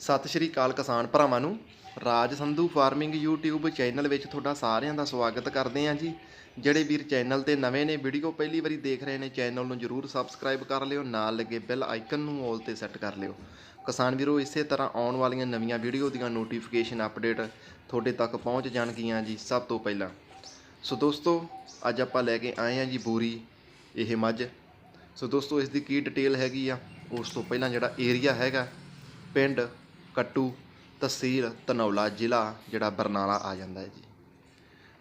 ਸਤਿ ਸ਼੍ਰੀ ਅਕਾਲ ਕਿਸਾਨ ਭਰਾਵਾਂ ਨੂੰ। Raj Sandhu farming YouTube channel ਵਿੱਚ ਤੁਹਾਡਾ ਸਾਰਿਆਂ ਦਾ ਸਵਾਗਤ ਕਰਦੇ ਹਾਂ ਜੀ। ਜਿਹੜੇ ਵੀਰ ਚੈਨਲ ਤੇ ਨਵੇਂ ਨੇ, ਵੀਡੀਓ ਪਹਿਲੀ ਵਾਰੀ ਦੇਖ ਰਹੇ ਨੇ, ਚੈਨਲ ਨੂੰ ਜਰੂਰ ਸਬਸਕ੍ਰਾਈਬ ਕਰ ਲਿਓ, ਨਾਲ ਲੱਗੇ ਬੈਲ ਆਈਕਨ ਨੂੰ ਆਲ ਤੇ ਸੈੱਟ ਕਰ ਲਿਓ। ਕਿਸਾਨ ਵੀਰੋ, ਇਸੇ ਤਰ੍ਹਾਂ ਆਉਣ ਵਾਲੀਆਂ ਨਵੀਆਂ ਵੀਡੀਓ ਦੀਆਂ ਨੋਟੀਫਿਕੇਸ਼ਨ ਅਪਡੇਟ ਤੁਹਾਡੇ ਤੱਕ ਪਹੁੰਚ ਜਾਣਗੀਆਂ ਜੀ ਸਭ ਤੋਂ ਪਹਿਲਾਂ। ਸੋ ਦੋਸਤੋ, ਅੱਜ ਆਪਾਂ ਲੈ ਕੇ ਆਏ ਹਾਂ ਜੀ ਬੋਰੀ, ਇਹ ਮੱਝ। ਸੋ ਦੋਸਤੋ, ਇਸ ਦੀ ਕੀ ਡਿਟੇਲ ਹੈਗੀ ਆ, ਉਸ ਤੋਂ ਪਹਿਲਾਂ ਜਿਹੜਾ ਏਰੀਆ ਹੈਗਾ, ਪਿੰਡ ਕੱਟੂ, ਤਹਿਸੀਲ, ਧਨੌਲਾ ਜ਼ਿਲ੍ਹਾ, ਜਿਹੜਾ ਬਰਨਾਲਾ ਆ ਜਾਂਦਾ ਹੈ ਜੀ।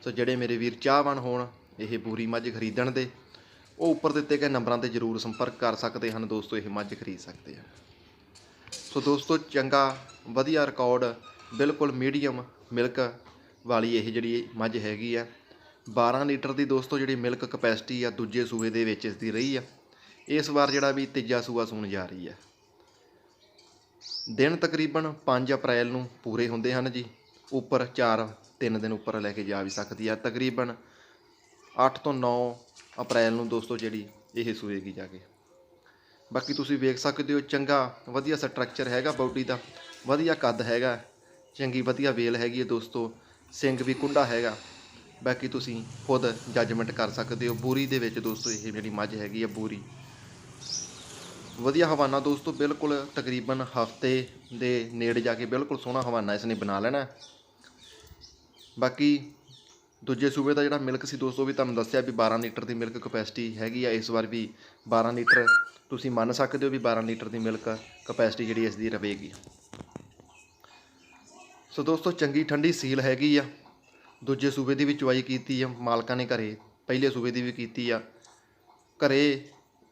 ਸੋ ਜਿਹੜੇ ਮੇਰੇ ਵੀਰ ਚਾਹਵਾਨ ਹੋਣ, ਇਹ ਬੂਰੀ ਮੱਝ ਖਰੀਦਣ ਦੇ, ਉਹ ਉੱਪਰ ਦਿੱਤੇ ਗਏ ਨੰਬਰਾਂ ਤੇ ਜਰੂਰ ਸੰਪਰਕ ਕਰ ਸਕਦੇ ਹਨ। ਦੋਸਤੋ, ਇਹ ਮੱਝ ਖਰੀਦ ਸਕਦੇ ਆ। ਸੋ ਦੋਸਤੋ, ਚੰਗਾ, ਵਧੀਆ ਰਿਕਾਰਡ ਬਿਲਕੁਲ ਮੀਡੀਅਮ ਮਿਲਕ ਵਾਲੀ ਇਹ ਜਿਹੜੀ ਮੱਝ ਹੈਗੀ ਆ। 12 ਲੀਟਰ ਦੀ ਦੋਸਤੋ, ਜਿਹੜੀ ਮਿਲਕ ਕਪੈਸਿਟੀ ਆ, ਦੂਜੇ ਸੂਏ ਦੇ ਵਿੱਚ ਇਸ ਦੀ ਰਹੀ ਆ। ਇਸ ਵਾਰ ਜਿਹੜਾ ਵੀ ਤੀਜਾ ਸੂਆ ਸੂਣ ਜਾ ਰਹੀ ਆ। ਦਿਨ ਤਕਰੀਬਨ 5 ਅਪ੍ਰੈਲ ਨੂੰ ਪੂਰੇ ਹੁੰਦੇ ਹਨ ਜੀ। ਉੱਪਰ 4 3 ਦਿਨ ਉੱਪਰ ਲੈ ਕੇ ਜਾ ਵੀ ਸਕਦੀ ਆ। ਤਕਰੀਬਨ 8 ਤੋਂ 9 ਅਪ੍ਰੈਲ ਨੂੰ ਦੋਸਤੋ ਜਿਹੜੀ ਇਹ ਸੂਏਗੀ ਜਾ ਕੇ। ਬਾਕੀ ਤੁਸੀਂ ਵੇਖ ਸਕਦੇ ਹੋ ਚੰਗਾ, ਵਧੀਆ ਸਟਰਕਚਰ ਹੈਗਾ ਬਾਡੀ ਦਾ। ਵਧੀਆ ਕੱਦ ਹੈਗਾ, ਚੰਗੀ ਵਧੀਆ ਵੇਲ ਹੈਗੀ ਹੈ ਦੋਸਤੋ। ਸਿੰਘ ਵੀ ਕੁੰਡਾ ਹੈਗਾ। ਬਾਕੀ ਤੁਸੀਂ ਖੁਦ ਜੱਜਮੈਂਟ ਕਰ ਸਕਦੇ ਹੋ। ਬੂਰੀ ਦੇ ਵਿੱਚ ਦੋਸਤੋ ਇਹ ਜਿਹੜੀ ਮੱਝ ਹੈਗੀ ਆ ਬੂਰੀ। ਵਧੀਆ ਹਵਾਨਾ ਦੋਸਤੋ, ਬਿਲਕੁਲ ਤਕਰੀਬਨ ਹਫ਼ਤੇ ਦੇ ਨੇੜੇ ਜਾ ਕੇ ਬਿਲਕੁਲ ਸੋਹਣਾ ਹਵਾਨਾ ਇਸ ਨੇ ਬਣਾ ਲੈਣਾ ਬਾਕੀ ਦੂਜੇ ਸੂਬੇ ਦਾ ਜਿਹੜਾ ਮਿਲਕ ਸੀ ਦੋਸਤੋ ਵੀ ਤੁਹਾਨੂੰ ਦੱਸਿਆ ਵੀ 12 ਲੀਟਰ ਦੀ ਮਿਲਕ ਕਪੈਸਿਟੀ ਹੈਗੀ ਆ। ਇਸ ਵਾਰ ਵੀ 12 ਲੀਟਰ, ਤੁਸੀਂ ਮੰਨ ਸਕਦੇ ਹੋ ਵੀ 12 ਲੀਟਰ ਦੀ ਮਿਲਕ ਕਪੈਸਿਟੀ ਜਿਹੜੀ ਇਸ ਦੀ ਰਹੇਗੀ। ਸੋ ਦੋਸਤੋ, ਚੰਗੀ ਠੰਡੀ ਸੀਲ ਹੈਗੀ ਆ। ਦੂਜੇ ਸੂਬੇ ਦੀ ਵੀ ਚੁਆਈ ਕੀਤੀ ਆ, ਮਾਲਕਾਂ ਨੇ ਘਰੇ, ਪਹਿਲੇ ਸੂਬੇ ਦੀ ਵੀ ਕੀਤੀ ਆ। ਘਰੇ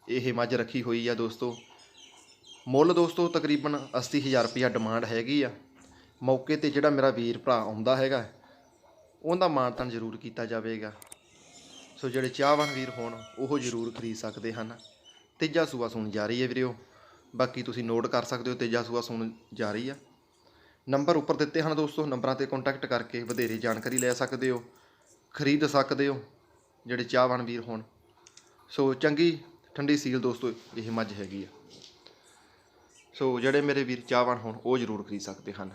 ਇਹ ਮੱਝ ਰੱਖੀ ਹੋਈ ਆ ਦੋਸਤੋ। ਮੁੱਲ ਦੋਸਤੋ, ਤਕਰੀਬਨ 80000 ਰੁਪਇਆ ਡਿਮਾਂਡ ਹੈਗੀ ਆ। ਮੌਕੇ ਤੇ ਜਿਹੜਾ ਮੇਰਾ ਵੀਰ ਭਰਾ ਆਉਂਦਾ ਹੈਗਾ, ਉਹਦਾ ਮਾਨਤਾਨ ਜ਼ਰੂਰ ਕੀਤਾ ਜਾਵੇਗਾ। ਸੋ ਜਿਹੜੇ ਚਾਹਵਾਨ ਵੀਰ ਹੋਣ, ਉਹ ਜ਼ਰੂਰ ਖਰੀਦ ਸਕਦੇ ਹਨ। ਤੀਜਾ ਸੂਆ ਸੁਣ ਜਾ ਰਹੀ ਹੈ ਵੀਰਿਓ। ਬਾਕੀ ਤੁਸੀਂ ਨੋਟ ਕਰ ਸਕਦੇ ਹੋ, ਤੀਜਾ ਸੂਆ ਸੁਣ ਜਾ ਰਹੀ ਆ। ਨੰਬਰ ਉੱਪਰ ਦਿੱਤੇ ਹਨ ਦੋਸਤੋ, ਨੰਬਰਾਂ ਤੇ ਕੰਟੈਕਟ ਕਰਕੇ ਵਧੇਰੇ ਜਾਣਕਾਰੀ ਲੈ ਸਕਦੇ ਹੋ, ਖਰੀਦ ਸਕਦੇ ਹੋ, ਜਿਹੜੇ ਚਾਹਵਾਨ ਵੀਰ ਹੋਣ। ਸੋ ਚੰਗੀ ਠੰਡੀ ਸੀਲ ਦੋਸਤੋ, ਇਹ ਮੱਝ ਹੈਗੀ ਆ। ਸੋ ਜਿਹੜੇ ਮੇਰੇ ਵੀਰ ਚਾਹਵਾਨ ਹੋਣ, ਉਹ ਜ਼ਰੂਰ ਖਰੀਦ ਸਕਦੇ ਹਨ।